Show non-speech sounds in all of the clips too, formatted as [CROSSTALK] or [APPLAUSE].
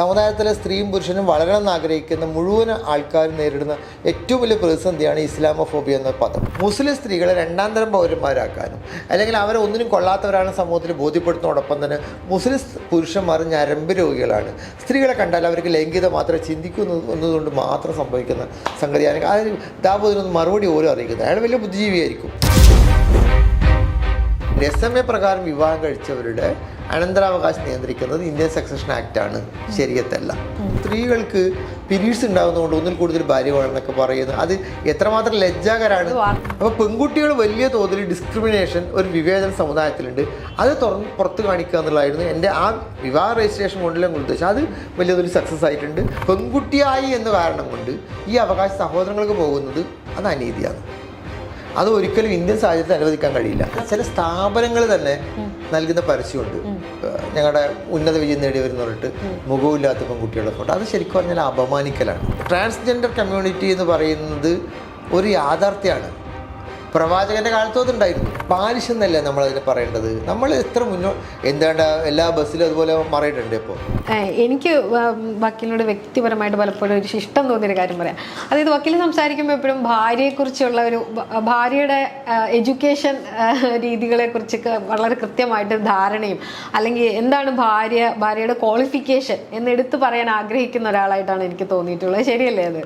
സമുദായത്തിലെ സ്ത്രീയും പുരുഷനും വളരണമെന്ന് ആഗ്രഹിക്കുന്ന മുഴുവൻ ആൾക്കാരും നേരിടുന്ന ഏറ്റവും വലിയ പ്രതിസന്ധിയാണ് ഇസ്ലാമോഫോബിയ എന്ന പദം. മുസ്ലിം സ്ത്രീകളെ രണ്ടാം തരം പൗരന്മാരാക്കാനും അല്ലെങ്കിൽ അവരെ ഒന്നിനും കൊള്ളാത്തവരാണ് സമൂഹത്തിൽ ബോധ്യപ്പെടുത്തുന്നതോടൊപ്പം തന്നെ മുസ്ലിം പുരുഷന്മാർ ഞരമ്പ് രോഗികളാണ്. സ്ത്രീകളെ കണ്ടാൽ അവർക്ക് ലൈംഗികത മാത്രമേ ചിന്തിക്കുന്നു എന്നതുകൊണ്ട് മാത്രം സംഭവിക്കുന്ന സംഗതിയാണ്. അതിന് ദാബോദിനൊന്നും മറുപടി ഓരോ അറിയിക്കുന്നത് അയാൾ വലിയ ബുദ്ധിജീവിയായിരിക്കും. എസ് എം എ പ്രകാരം വിവാഹം കഴിച്ചവരുടെ അനന്തരാവകാശം നിയന്ത്രിക്കുന്നത് ഇന്ത്യൻ സക്സഷൻ ആക്ട് ആണ്. ശരിയത്തല്ല. സ്ത്രീകൾക്ക് പീരീഡ്സ് ഉണ്ടാകുന്നതുകൊണ്ട് ഒന്നിൽ കൂടുതൽ ഭാര്യ വേണമെന്നൊക്കെ പറയുന്നത് അത് എത്രമാത്രം ലജ്ജാകരാണ് അപ്പോൾ പെൺകുട്ടികൾ വലിയ തോതിൽ ഡിസ്ക്രിമിനേഷൻ ഒരു വിവേചന സമുദായത്തിലുണ്ട്. അത് തുറന്ന് പുറത്ത് കാണിക്കുക എന്നുള്ളതായിരുന്നു എന്റെ ആ വിവാഹ രജിസ്ട്രേഷൻ കൊണ്ടുള്ള ഉദ്ദേശം. അത് വലിയ തോതിൽ സക്സസ് ആയിട്ടുണ്ട്. പെൺകുട്ടിയായി എന്ന കാരണം കൊണ്ട് ഈ അവകാശ സഹോദരങ്ങൾക്ക് പോകുന്നത് അത് അനീതിയാണ്. അത് ഒരിക്കലും ഇന്ത്യൻ സാഹചര്യത്തിൽ അനുവദിക്കാൻ കഴിയില്ല. ചില സ്ഥാപനങ്ങൾ തന്നെ നൽകുന്ന പരസ്യമുണ്ട്. ഞങ്ങളുടെ ഉന്നത വിജയം നേടിയവരെന്ന് പറഞ്ഞിട്ട് മുഖമില്ലാത്ത പെൺകുട്ടികളുടെ ഫോട്ടോ. അത് ശരിക്കും പറഞ്ഞാൽ അപമാനിക്കലാണ്. ട്രാൻസ്ജെൻഡർ കമ്മ്യൂണിറ്റി എന്ന് പറയുന്നത് ഒരു യാഥാർത്ഥ്യമാണ്. പ്രവാചകന്റെ കാലത്തും അതുണ്ടായിരുന്നു. ബാലിഷ് എന്നല്ലേ നമ്മൾ അതിന് പറയേണ്ടത്? നമ്മൾ എത്ര മുന്നോ എന്താണ്ട് എല്ലാ ബസ്സിലും അതുപോലെ മാറിയിട്ടുണ്ട് ഇപ്പോൾ എനിക്ക് വക്കീലിനോട് വ്യക്തിപരമായിട്ട് പലപ്പോഴും ഒരു ഇഷ്ടം തോന്നിയൊരു കാര്യം പറയാം. അതായത് വക്കീൽ സംസാരിക്കുമ്പോൾ എപ്പോഴും ഭാര്യയെക്കുറിച്ചുള്ള ഒരു ഭാര്യയുടെ എഡ്യൂക്കേഷൻ രീതികളെ കുറിച്ചൊക്കെ വളരെ കൃത്യമായിട്ട് ധാരണയും അല്ലെങ്കിൽ എന്താണ് ഭാര്യ ഭാര്യയുടെ ക്വാളിഫിക്കേഷൻ എന്ന് എടുത്തു പറയാൻ ആഗ്രഹിക്കുന്ന ഒരാളായിട്ടാണ് എനിക്ക് തോന്നിയിട്ടുള്ളത്. ശരിയല്ലേ അത്?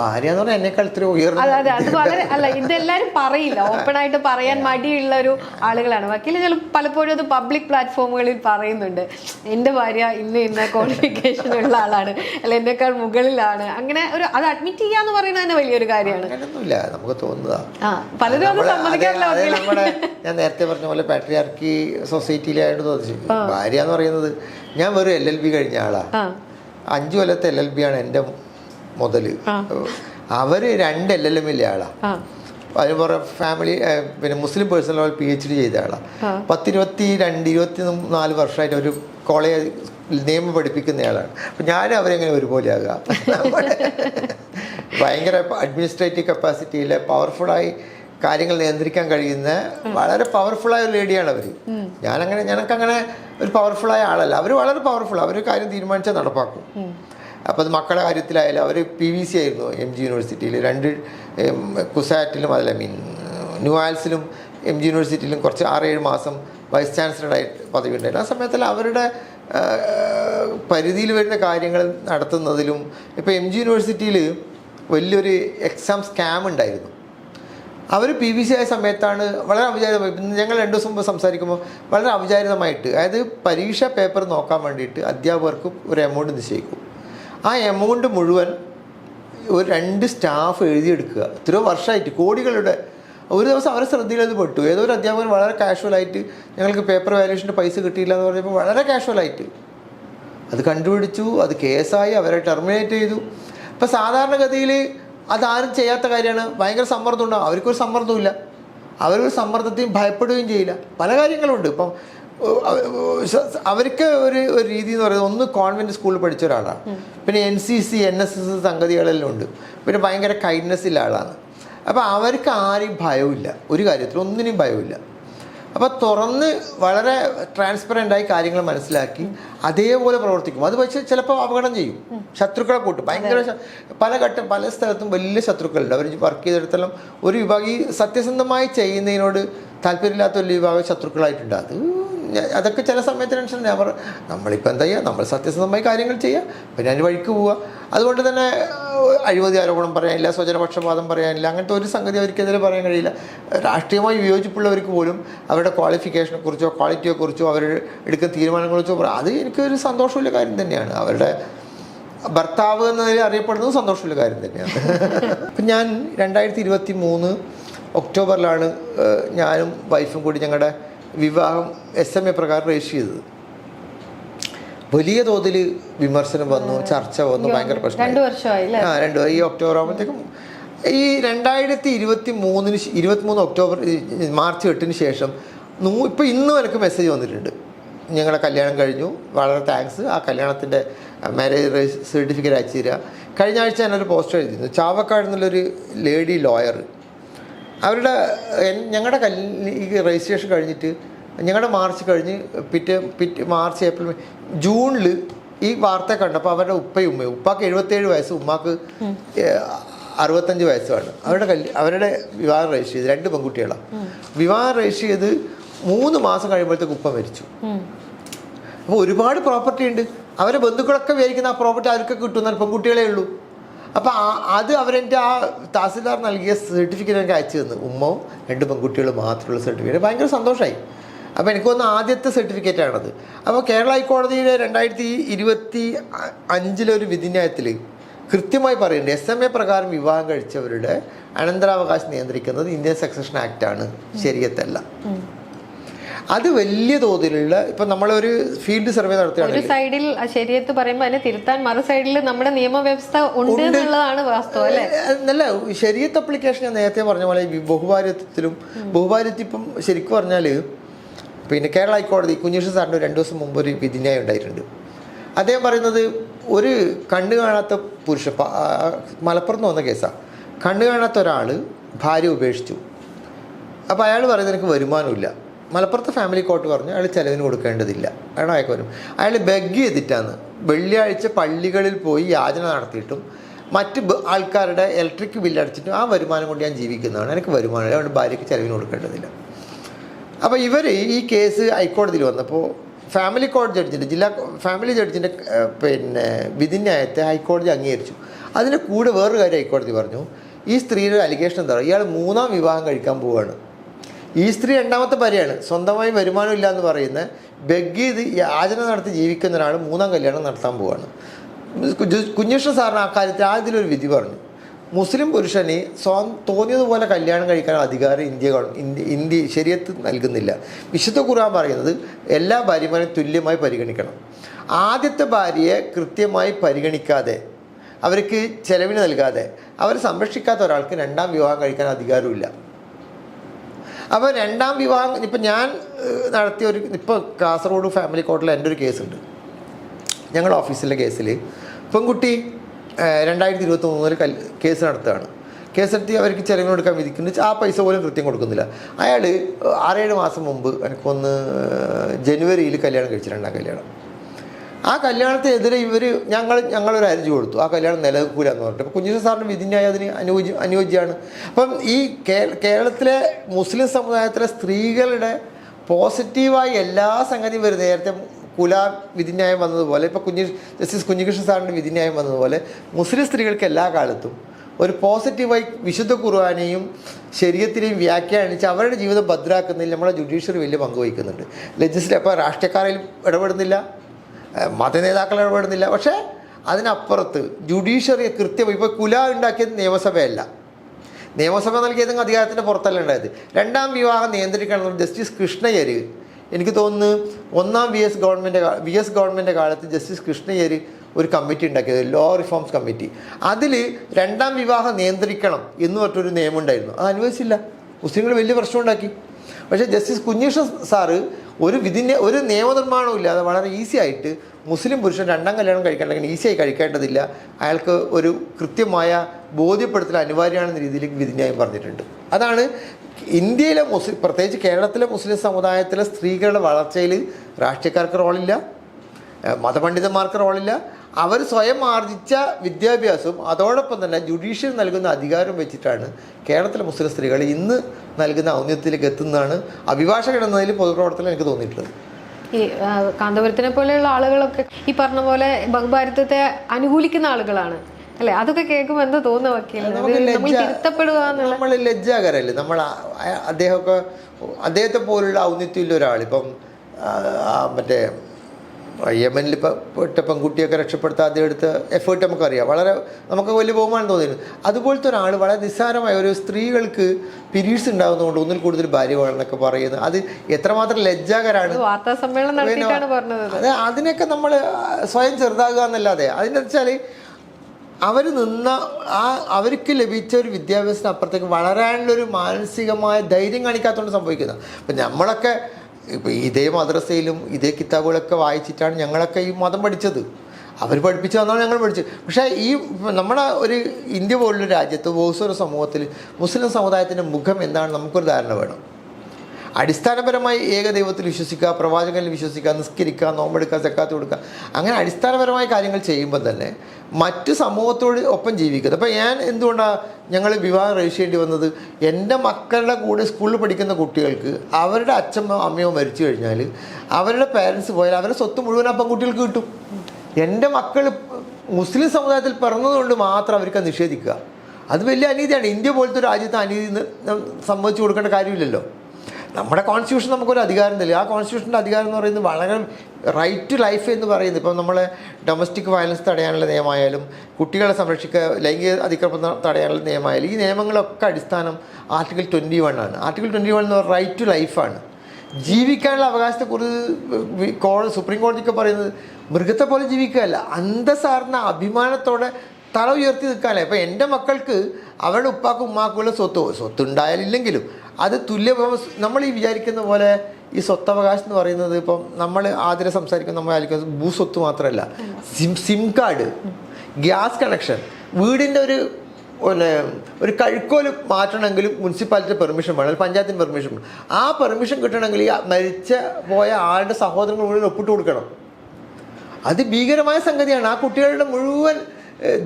ഭാര്യ എന്ന് പറഞ്ഞാൽ എന്നെക്കാൾ ഇത്ര അതെ അതെ. അത് വളരെ അല്ല ഇതെല്ലാരും പറയില്ല ഓപ്പൺ ആയിട്ട് പറയാൻ മടിയുള്ള ഒരു ആളുകളാണ്. വക്കീൽ ചില പലപ്പോഴും അത് പബ്ലിക് പ്ലാറ്റ്ഫോമുകളിൽ പറയുന്നുണ്ട്. എന്റെ ഭാര്യ ഇന്ന ഇന്ന ക്വാളിഫിക്കേഷൻ ഉള്ള ആളാണ്. അല്ല എന്നെക്കാൾ മുകളിലാണ്. അങ്ങനെ ഒരു അത് അഡ്മിറ്റ് ചെയ്യാന്ന് പറയുന്നത് തന്നെ വലിയൊരു കാര്യമാണ്. നമുക്ക് തോന്നുന്നതാ. പലരും അത് സമ്മതിക്കാറില്ല നമ്മുടെ ഞാൻ നേരത്തെ പറഞ്ഞ പോലെ പാട്രിയാർക്കി സൊസൈറ്റിയിലായിട്ട് തോന്നിച്ചു. ഭാര്യ എന്ന് പറയുന്നത് ഞാൻ വെറും എൽ എൽ ബി കഴിഞ്ഞ ആളാ. അഞ്ചു കൊല്ലത്തെ എൽ എൽ ബി ആണ് എന്റെ മുതൽ. അവർ രണ്ട് എൽ എൽ എമ്മിലെ ആളാ. അതിന് പുറമെ ഫാമിലി പിന്നെ മുസ്ലിം personal level P H D ചെയ്ത ആളാണ് പത്തിരുപത്തി രണ്ട് ഇരുപത്തി നാല് വർഷമായിട്ട് ഒരു കോളേജ് നിയമം പഠിപ്പിക്കുന്നയാളാണ്. അപ്പം ഞാനും അവരെങ്ങനെ ഒരുപോലെ ആകാം ഭയങ്കര അഡ്മിനിസ്ട്രേറ്റീവ് കപ്പാസിറ്റിയിൽ പവർഫുള്ളായി കാര്യങ്ങൾ നിയന്ത്രിക്കാൻ കഴിയുന്ന വളരെ പവർഫുള്ളായ ഒരു ലേഡിയാണ് അവർ ഞാനങ്ങനെ ഞങ്ങൾക്കങ്ങനെ ഒരു പവർഫുള്ളായ ആളല്ല. അവർ വളരെ പവർഫുൾ അവർ കാര്യം തീരുമാനിച്ചാൽ നടപ്പാക്കും. അപ്പോൾ അത് മക്കളുടെ കാര്യത്തിലായാലും അവർ പി വി സി ആയിരുന്നു എം ജി യൂണിവേഴ്സിറ്റിയിൽ രണ്ട് ഉം, അതിൽ ഐ മീൻ ന്യൂആൽസിലും എം ജി യൂണിവേഴ്സിറ്റിയിലും കുറച്ച് ആറേഴ് മാസം വൈസ് ചാൻസലറായിട്ട് പദവി ഉണ്ടായിരുന്നു ആ സമയത്തിൽ അവരുടെ പരിധിയിൽ വരുന്ന കാര്യങ്ങൾ നടത്തുന്നതിലും ഇപ്പോൾ എം ജി യൂണിവേഴ്സിറ്റിയിൽ വലിയൊരു എക്സാം സ്കാം ഉണ്ടായിരുന്നു. അവർ പി വി സി ആയ സമയത്താണ് വളരെ അവിചാരിതമായി ഞങ്ങൾ രണ്ട് ദിവസം മുമ്പ് സംസാരിക്കുമ്പോൾ വളരെ അവിചാരിതമായിട്ട് അതായത് പരീക്ഷ പേപ്പർ നോക്കാൻ വേണ്ടിയിട്ട് അധ്യാപകർക്ക് ഒരു എമൗണ്ട് നിശ്ചയിക്കും. ആ എമൗണ്ട് മുഴുവൻ ഒരു രണ്ട് സ്റ്റാഫ് എഴുതിയെടുക്കുക. എത്രയോ വർഷമായിട്ട് കോടികളുടെ ഒരു ദിവസം അവരെ ശ്രദ്ധയിൽ അത് പെട്ടു. ഏതോ ഒരു അധ്യാപകൻ വളരെ കാഷ്വലായിട്ട് ഞങ്ങൾക്ക് പേപ്പർ വാല്യൂഷന്റെ പൈസ കിട്ടിയില്ല എന്ന് പറഞ്ഞപ്പോൾ വളരെ കാഷ്വലായിട്ട് അത് കണ്ടുപിടിച്ചു അത് കേസായി അവരെ ടെർമിനേറ്റ് ചെയ്തു. ഇപ്പം സാധാരണഗതിയിൽ അതാരും ചെയ്യാത്ത കാര്യമാണ്. ഭയങ്കര സമ്മർദ്ദം ഉണ്ടാവും. അവർക്കൊരു സമ്മർദ്ദമില്ല അവരൊരു സമ്മർദ്ദത്തെയും ഭയപ്പെടുകയും ചെയ്യില്ല. പല കാര്യങ്ങളുണ്ട്. ഇപ്പം അവർക്ക് ഒരു ഒരു രീതി എന്ന് പറയുന്നത് ഒന്ന് കോൺവെന്റ് സ്കൂളിൽ പഠിച്ച ഒരാളാണ്. പിന്നെ N C C N S S സംഗതികളെല്ലാം ഉണ്ട്. പിന്നെ ഭയങ്കര കൈൻഡ്നെസ് ഉള്ള ആളാണ്. അപ്പോൾ അവർക്ക് ആരെയും ഭയവുമില്ല. ഒരു കാര്യത്തിൽ ഒന്നിനും ഭയവുമില്ല. അപ്പോൾ തുറന്ന് വളരെ ട്രാൻസ്പെറന്റായി കാര്യങ്ങൾ മനസ്സിലാക്കി അതേപോലെ പ്രവർത്തിക്കും. അത് പക്ഷേ ചിലപ്പോൾ അപകടം ചെയ്യും. ശത്രുക്കളെ കൂട്ടും. ഭയങ്കര പല ഘട്ടം പല സ്ഥലത്തും വലിയ ശത്രുക്കളുണ്ട്. അവർ വർക്ക് ചെയ്തെടുത്തെല്ലാം ഒരു വിഭാഗം ഈ സത്യസന്ധമായി ചെയ്യുന്നതിനോട് താല്പര്യമില്ലാത്ത വലിയ വിഭാഗം ശത്രുക്കളായിട്ടുണ്ട്. അത് അതൊക്കെ ചില സമയത്ത് ടെൻഷൻ അവർ നമ്മളിപ്പോൾ എന്താ ചെയ്യുക നമ്മൾ സത്യസന്ധമായി കാര്യങ്ങൾ ചെയ്യുക പിന്നെ അതിന് വഴിക്ക് പോവുക അതുകൊണ്ട് തന്നെ അഴിമതി ആരോപണം പറയാനില്ല സ്വജനപക്ഷപാതം പറയാനില്ല അങ്ങനത്തെ ഒരു സംഗതി അവർക്കെതിരെ പറയാൻ കഴിയില്ല. രാഷ്ട്രീയമായി വിയോജിപ്പുള്ളവർക്ക് പോലും അവരുടെ ക്വാളിഫിക്കേഷനെ കുറിച്ചോ ക്വാളിറ്റിയെ കുറിച്ചോ അവർ എടുക്കുന്ന തീരുമാനങ്ങളെ കുറിച്ചോ പറയാം. അത് എനിക്കൊരു സന്തോഷമുള്ള കാര്യം തന്നെയാണ്. അവരുടെ ഭർത്താവ് എന്ന നിലയിൽ അറിയപ്പെടുന്നത് സന്തോഷമുള്ള കാര്യം തന്നെയാണ്. [LAUGHS] അപ്പം ഞാൻ രണ്ടായിരത്തി ഇരുപത്തി മൂന്ന് ഒക്ടോബറിലാണ് ഞാനും വൈഫും കൂടി ഞങ്ങളുടെ വിവാഹം എസ് എം എ പ്രകാരം രജിസ്റ്റർ ചെയ്തത്. വലിയ തോതിൽ വിമർശനം വന്നു ചർച്ച വന്നു ഭയങ്കര രണ്ടു പ്രശ്നം ആ രണ്ടു ഈ ഒക്ടോബർ ആകുമ്പോഴത്തേക്കും ഈ രണ്ടായിരത്തി ഇരുപത്തി മൂന്നിന് ഇരുപത്തി മൂന്ന് ഒക്ടോബർ മാർച്ച് എട്ടിന് ശേഷം നൂ ഇപ്പോൾ ഇന്നും എനിക്ക് മെസ്സേജ് വന്നിട്ടുണ്ട്. ഞങ്ങളുടെ കല്യാണം കഴിഞ്ഞു. വളരെ താങ്ക്സ് ആ കല്യാണത്തിന്റെ മാരേജ് സർട്ടിഫിക്കറ്റ് അയച്ചു തരിക. കഴിഞ്ഞ ആഴ്ച ഞാനൊരു പോസ്റ്റർ എഴുതിയിരുന്നു. ചാവക്കാട് എന്നുള്ളൊരു ലേഡി ലോയർ അവരുടെ ഞങ്ങളുടെ കല്ല് ഈ രജിസ്ട്രേഷൻ കഴിഞ്ഞിട്ട് ഞങ്ങളുടെ മാർച്ച് കഴിഞ്ഞ് പിറ്റേ പിറ്റേ മാർച്ച് ഏപ്രിൽ മെയ് ജൂണിൽ ഈ വാർത്ത കണ്ടപ്പോൾ അവരുടെ ഉപ്പയും ഉമ്മയും ഉപ്പാക്ക് എഴുപത്തേഴ് വയസ്സ് ഉമ്മാക്ക് അറുപത്തഞ്ച് വയസ്സുമാണ്. അവരുടെ കല്ല് അവരുടെ വിവാഹം രജിസ്റ്റർ ചെയ്ത് രണ്ട് പെൺകുട്ടികളാണ് വിവാഹം രജിസ്റ്റർ ചെയ്ത് മൂന്ന് മാസം കഴിയുമ്പോഴത്തേക്ക് ഉപ്പ മരിച്ചു. അപ്പോൾ ഒരുപാട് പ്രോപ്പർട്ടി ഉണ്ട്. അവരെ ബന്ധുക്കളൊക്കെ വിചാരിക്കുന്ന ആ പ്രോപ്പർട്ടി അവർക്കൊക്കെ കിട്ടുന്ന പെൺകുട്ടികളേ ഉള്ളൂ. അപ്പോൾ ആ അത് അവരെന്റെ ആ തഹസിൽദാർ നൽകിയ സർട്ടിഫിക്കറ്റ് എനിക്ക് അയച്ചു തന്നു. ഉമ്മവും രണ്ട് പെൺകുട്ടികളും മാത്രമുള്ള സർട്ടിഫിക്കറ്റ് ഭയങ്കര സന്തോഷമായി അപ്പോൾ എനിക്ക് തോന്നുന്നു ആദ്യത്തെ സർട്ടിഫിക്കറ്റാണത് അപ്പോൾ കേരള ഹൈക്കോടതിയുടെ രണ്ടായിരത്തി ഇരുപത്തി അഞ്ചിലൊരു വിധിന്യായത്തിൽ കൃത്യമായി പറയുന്നുണ്ട് എസ് എം എ പ്രകാരം വിവാഹം കഴിച്ചവരുടെ അനന്തരാവകാശം നിയന്ത്രിക്കുന്നത് ഇന്ത്യൻ സക്സഷൻ ആക്ട് ആണ് ശരിയത്തല്ല. അത് വലിയ തോതിലുള്ള ഇപ്പം നമ്മളൊരു ഫീൽഡ് സർവേ ഒരു സൈഡിൽ ശരിയത്ത് പറയുമ്പോൾ അതിനെ തിരുത്താൻ മറു സൈഡിൽ നമ്മുടെ നിയമവ്യവസ്ഥ ഉണ്ട് എന്നുള്ളതാണ് വാസ്തവം അല്ലേ? നല്ല ശരിയത്ത് അപ്ലിക്കേഷൻ ഞാൻ നേരത്തെ പറഞ്ഞ പോലെ ബഹുഭാരത്വത്തിലും ബഹുഭാരത്വം ഇപ്പം ശരിക്കും പറഞ്ഞാൽ പിന്നെ കേരള ഹൈക്കോടതി കുഞ്ഞീഷ് സാറിന് രണ്ട് ദിവസം മുമ്പ് ഒരു വിധിന്യായം ഉണ്ടായിട്ടുണ്ട്. അദ്ദേഹം പറയുന്നത് ഒരു കണ്ണു കാണാത്ത പുരുഷ മലപ്പുറത്ത് വന്ന കേസാണ് കണ്ണു കാണാത്ത ഒരാൾ ഭാര്യ ഉപേക്ഷിച്ചു. അപ്പോൾ അയാൾ പറയുന്നത് എനിക്ക് വരുമാനമില്ല. മലപ്പുറത്തെ ഫാമിലി കോർട്ട് പറഞ്ഞു അയാൾ ചിലവിന് കൊടുക്കേണ്ടതില്ല. അയാൾ അയാൾക്ക് വരും. അയാൾ ബഗ് ചെയ്തിട്ടാണ്. വെള്ളിയാഴ്ച പള്ളികളിൽ പോയി യാചന നടത്തിയിട്ടും മറ്റ് ആൾക്കാരുടെ ഇലക്ട്രിക് ബില്ല് അടിച്ചിട്ടും ആ വരുമാനം കൊണ്ട് ഞാൻ ജീവിക്കുന്നതാണ്. എനിക്ക് വരുമാനം അതുകൊണ്ട് ഭാര്യയ്ക്ക് ചിലവിന് കൊടുക്കേണ്ടതില്ല. അപ്പോൾ ഇവർ ഈ കേസ് ഹൈക്കോടതിയിൽ വന്നപ്പോൾ ഫാമിലി കോടതി ജഡ്ജിന്റെ ജില്ലാ ഫാമിലി ജഡ്ജിന്റെ പിന്നെ വിധിന്യായത്തെ ഹൈക്കോടതി അംഗീകരിച്ചു. അതിന്റെ കൂടെ വേറൊരു കാര്യം ഹൈക്കോടതി പറഞ്ഞു. ഈ സ്ത്രീയുടെ അലിഗേഷൻ എന്താ പറയുക? ഇയാൾ മൂന്നാം വിവാഹം കഴിക്കാൻ പോവുകയാണ്. ഈ സ്ത്രീ രണ്ടാമത്തെ ഭാര്യയാണ്. സ്വന്തമായി വരുമാനം ഇല്ല എന്ന് പറയുന്ന ബെഗ് ചെയ്ത് യാചന നടത്തി ജീവിക്കുന്ന ഒരാൾ മൂന്നാം കല്യാണം നടത്താൻ പോവാണ്. കുഞ്ഞിഷ്ണ സാറിന് ആ കാര്യത്തിൽ ആദ്യത്തിലൊരു വിധി പറഞ്ഞു. മുസ്ലിം പുരുഷന് സ്വം തോന്നിയതുപോലെ കല്യാണം കഴിക്കാൻ അധികാരം ഇന്ത്യ ഇന്ത്യ ഇന്ത്യ ശരിയത്ത് നൽകുന്നില്ല. വിശുദ്ധ ഖുർആൻ പറയുന്നത് എല്ലാ ഭാര്യമാരെയും തുല്യമായി പരിഗണിക്കണം. ആദ്യത്തെ ഭാര്യയെ കൃത്യമായി പരിഗണിക്കാതെ അവർക്ക് ചെലവിന് നൽകാതെ അവർ സംരക്ഷിക്കാത്ത ഒരാൾക്ക് രണ്ടാം വിവാഹം കഴിക്കാൻ അധികാരമില്ല. അപ്പോൾ രണ്ടാം വിവാഹം ഇപ്പം ഞാൻ നടത്തിയ ഒരു ഇപ്പോൾ കാസർഗോഡ് ഫാമിലി കോർട്ടിൽ എന്റെ ഒരു കേസുണ്ട് ഞങ്ങളുടെ ഓഫീസിലെ കേസിൽ പെൺകുട്ടി രണ്ടായിരത്തി ഇരുപത്തി മൂന്നിൽ കൽ കേസ് നടത്തുകയാണ്. കേസ് നടത്തി അവർക്ക് ചെലവിന് കൊടുക്കാൻ വിധിക്കുന്നു ആ പൈസ പോലും കൃത്യം കൊടുക്കുന്നില്ല. അയാൾ ആറേഴ് മാസം മുമ്പ് എനിക്കൊന്ന് ജനുവരിയിൽ കല്യാണം കഴിച്ചു രണ്ടാം കല്യാണം. ആ കല്യാണത്തിനെതിരെ ഇവർ ഞങ്ങൾ ഞങ്ങളൊരു അരിച്ചു കൊടുത്തു. ആ കല്യാണം നിലനിൽക്കൂല എന്ന് പറഞ്ഞിട്ട്. അപ്പോൾ കുഞ്ഞിസ സാറിന്റെ വിധിന്യായ അതിന് അനുയോജ്യ അനുയോജ്യമാണ്. അപ്പം ഈ കേരളത്തിലെ മുസ്ലിം സമുദായത്തിലെ സ്ത്രീകളുടെ പോസിറ്റീവായി എല്ലാ സംഗതിയും വരും നേരത്തെ കുല വിധിന്യായം വന്നതുപോലെ ഇപ്പോൾ കുഞ്ഞി ജസ്റ്റിസ് കുഞ്ഞികൃഷ്ണൻ സാറിന്റെ വിധിന്യായം വന്നതുപോലെ മുസ്ലിം സ്ത്രീകൾക്ക് എല്ലാ കാലത്തും ഒരു പോസിറ്റീവായി വിശുദ്ധ കുർബാനയും ശരീരത്തിനെയും വ്യാഖ്യാനിച്ച് അവരുടെ ജീവിതം ഭദ്രാക്കുന്നതിൽ നമ്മുടെ ജുഡീഷ്യറി വലിയ പങ്ക് വഹിക്കുന്നുണ്ട്. ലെജിസ്ലേറ്റ് അപ്പോൾ രാഷ്ട്രീയക്കാരിൽ ഇടപെടുന്നില്ല. മതനേതാക്കൾ ഇടപെടുന്നില്ല. പക്ഷേ അതിനപ്പുറത്ത് ജുഡീഷ്യറിയെ കൃത്യം ഇപ്പോൾ കുല ഉണ്ടാക്കിയത് നിയമസഭയല്ല. നിയമസഭ നൽകിയതെങ്കിൽ അധികാരത്തിന്റെ പുറത്തല്ല ഉണ്ടായത്. രണ്ടാം വിവാഹം നിയന്ത്രിക്കണം ജസ്റ്റിസ് കൃഷ്ണയ്യര് എനിക്ക് തോന്നുന്നു ഒന്നാം V S government V S government കാലത്ത് ജസ്റ്റിസ് കൃഷ്ണയ്യര് ഒരു കമ്മിറ്റി ഉണ്ടാക്കിയത് ലോ റിഫോംസ് കമ്മിറ്റി അതിൽ രണ്ടാം വിവാഹം നിയന്ത്രിക്കണം എന്ന് പറഞ്ഞൊരു നിയമം ഉണ്ടായിരുന്നു. അത് അനുവദിച്ചില്ല. മുസ്ലിങ്ങൾ വലിയ പ്രശ്നം ഉണ്ടാക്കി. പക്ഷേ ജസ്റ്റിസ് കുഞ്ഞീഷ സാറ് ഒരു വിധിന് ഒരു നിയമനിർമ്മാണവും ഇല്ലാതെ വളരെ ഈസി ആയിട്ട് മുസ്ലിം പുരുഷൻ രണ്ടാം കല്യാണം കഴിക്കേണ്ടെങ്കിൽ ഈസിയായി കഴിക്കേണ്ടതില്ല. അയാൾക്ക് ഒരു കൃത്യമായ ബോധ്യപ്പെടുത്തൽ അനിവാര്യമാണെന്ന രീതിയിൽ വിധിന്യായം പറഞ്ഞിട്ടുണ്ട്. അതാണ് ഇന്ത്യയിലെ മുസ്ലിം പ്രത്യേകിച്ച് കേരളത്തിലെ മുസ്ലിം സമുദായത്തിലെ സ്ത്രീകളുടെ വളർച്ചയിൽ രാഷ്ട്രീയക്കാർക്ക് റോളില്ല. മതപണ്ഡിതന്മാർക്ക് റോളില്ല. അവർ സ്വയം ആർജിച്ച വിദ്യാഭ്യാസവും അതോടൊപ്പം തന്നെ ജുഡീഷ്യൽ നൽകുന്ന അധികാരം വെച്ചിട്ടാണ് കേരളത്തിലെ മുസ്ലിം സ്ത്രീകൾ ഇന്ന് നൽകുന്ന ഔന്നത്യത്തിലേക്ക് എത്തുന്നതാണ് അഭിഭാഷകൻ എന്നതിൽ പൊതുപ്രവർത്തനം എനിക്ക് തോന്നിയിട്ടുള്ളത്. ഈ കാന്തപുരത്തിനെ പോലെയുള്ള ആളുകളൊക്കെ ഈ പറഞ്ഞ പോലെ ബഹുഭാരിത്വത്തെ അനുകൂലിക്കുന്ന ആളുകളാണ്. അല്ലെ? അതൊക്കെ കേൾക്കുമ്പോൾ എന്താ തോന്നുക വക്കീൽ നമ്മൾ ലജ്ജാകരല്ലേ നമ്മൾ അദ്ദേഹമൊക്കെ അദ്ദേഹത്തെ പോലുള്ള ഔന്നിത്യമുള്ള ഒരാൾ ഇപ്പം മറ്റേ യമനിൽ ഇപ്പം പെട്ട പെൺകുട്ടിയൊക്കെ രക്ഷപ്പെടുത്താൻ ആദ്യം എടുത്ത എഫേർട്ട് നമുക്കറിയാം. വളരെ നമുക്ക് വലിയ ബഹുമാനം തോന്നിയിരുന്നു. അതുപോലത്തെ ഒരാൾ വളരെ നിസ്സാരമായ ഒരു സ്ത്രീകൾക്ക് പീരീഡ്സ് ഉണ്ടാകുന്നതുകൊണ്ട് ഒന്നിൽ കൂടുതൽ ഭാര്യ വേണമെന്നൊക്കെ പറയുന്നത്. അത് എത്രമാത്രം ലജ്ജാകരാണ് അത് അതിനൊക്കെ നമ്മൾ സ്വയം ചെറുതാകുക എന്നല്ലാതെ. അതിന്റെ വെച്ചാൽ അവർ നിന്ന ആ അവർക്ക് ലഭിച്ച ഒരു വിദ്യാഭ്യാസത്തിന് അപ്പുറത്തേക്ക് വളരാനുള്ളൊരു മാനസികമായ ധൈര്യം കാണിക്കാത്തതുകൊണ്ട് സംഭവിക്കുന്നത് അപ്പം നമ്മളൊക്കെ ഇപ്പം ഇതേ മദ്രസയിലും ഇതേ കിതാബുകളൊക്കെ വായിച്ചിട്ടാണ് ഞങ്ങളൊക്കെ ഈ മതം പഠിച്ചത്. അവർ പഠിപ്പിച്ചു തന്നാണ് ഞങ്ങൾ പഠിച്ചത്. പക്ഷേ ഈ നമ്മുടെ ഒരു ഇന്ത്യ പോലുള്ള രാജ്യത്ത് ബഹുസ്വര സമൂഹത്തിൽ മുസ്ലിം സമുദായത്തിന്റെ മുഖം എന്താണ്? നമുക്കൊരു ധാരണ വേണം. അടിസ്ഥാനപരമായി ഏകദൈവത്തിൽ വിശ്വസിക്കുക പ്രവാചകനിൽ വിശ്വസിക്കുക നിസ്കരിക്കുക നോമ്പെടുക്കുക സക്കാത്ത് കൊടുക്കുക. അങ്ങനെ അടിസ്ഥാനപരമായ കാര്യങ്ങൾ ചെയ്യുമ്പോൾ തന്നെ മറ്റ് സമൂഹത്തോട് ഒപ്പം ജീവിക്കുന്നത്. അപ്പോൾ ഞാൻ എന്തുകൊണ്ടാണ് ഞങ്ങൾ വിവാഹം രജിസ്റ്റർ ചെയ്യേണ്ടി വന്നത്? എന്റെ മക്കളുടെ കൂടെ സ്കൂളിൽ പഠിക്കുന്ന കുട്ടികൾക്ക് അവരുടെ അച്ഛമ്മോ അമ്മയോ മരിച്ചു കഴിഞ്ഞാൽ അവരുടെ പേരൻസ് പോയാൽ അവരുടെ സ്വത്ത് മുഴുവൻ ആ കുട്ടികൾക്ക് കിട്ടും. എന്റെ മക്കൾ മുസ്ലിം സമുദായത്തിൽ പിറന്നതുകൊണ്ട് മാത്രം അവർക്ക് നിഷേധിക്കുക. അത് വലിയ അനീതിയാണ്. ഇന്ത്യ പോലത്തെ ഒരു രാജ്യത്ത് അനീതി സമ്മതിച്ചു കൊടുക്കേണ്ട കാര്യമില്ലല്ലോ. നമ്മുടെ കോൺസ്റ്റിറ്റ്യൂഷൻ നമുക്കൊരു അധികാരം തരില്ല. ആ കോൺസ്റ്റിറ്റ്യൂഷന്റെ അധികാരം എന്ന് പറയുന്നത് വളരെ റൈറ്റ് ടു ലൈഫ് എന്ന് പറയുന്നത്. ഇപ്പം നമ്മൾ ഡൊമസ്റ്റിക് വയലൻസ് തടയാനുള്ള നിയമമായാലും കുട്ടികളെ സംരക്ഷിക്കുക ലൈംഗിക അതിക്രമം തടയാനുള്ള നിയമമായാലും ഈ നിയമങ്ങളൊക്കെ അടിസ്ഥാനം ആർട്ടിക്കിൾ ട്വന്റി വൺ ആണ്. ആർട്ടിക്കിൾ ട്വന്റി വൺ എന്ന് പറഞ്ഞാൽ റൈറ്റ് ടു ലൈഫാണ് ജീവിക്കാനുള്ള അവകാശത്തെക്കുറിച്ച് കോടതി സുപ്രീം കോടതിയൊക്കെ പറയുന്നത് മൃഗത്തെ പോലെ ജീവിക്കുകയല്ല. അന്തസാർന്ന അഭിമാനത്തോടെ തല ഉയർത്തി നിൽക്കാനല്ലേ. ഇപ്പം എന്റെ മക്കൾക്ക് അവരുടെ ഉപ്പാക്കും ഉമ്മാക്കുമുള്ള സ്വത്ത് സ്വത്ത് ഉണ്ടായാലില്ലെങ്കിലും അത് തുല്യ നമ്മൾ ഈ വിചാരിക്കുന്ന പോലെ ഈ സ്വത്തവകാശം എന്ന് പറയുന്നത് ഇപ്പം നമ്മൾ ആദ്യം സംസാരിക്കുന്ന നമ്മൾ ആയിരിക്കും ഭൂസ്വത്ത് മാത്രമല്ല. SIM SIM card gas connection വീടിന്റെ ഒരു പിന്നെ ഒരു കഴുക്കോൽ മാറ്റണമെങ്കിലും മുനിസിപ്പാലിറ്റി പെർമിഷൻ വേണം പഞ്ചായത്തിന് പെർമിഷൻ വേണം. ആ പെർമിഷൻ കിട്ടണമെങ്കിൽ ഈ മരിച്ച പോയ ആളുടെ സഹോദരങ്ങൾ മുഴുവൻ ഒപ്പിട്ട് കൊടുക്കണം. അത് ഭീകരമായ സംഗതിയാണ്. ആ കുട്ടികളുടെ മുഴുവൻ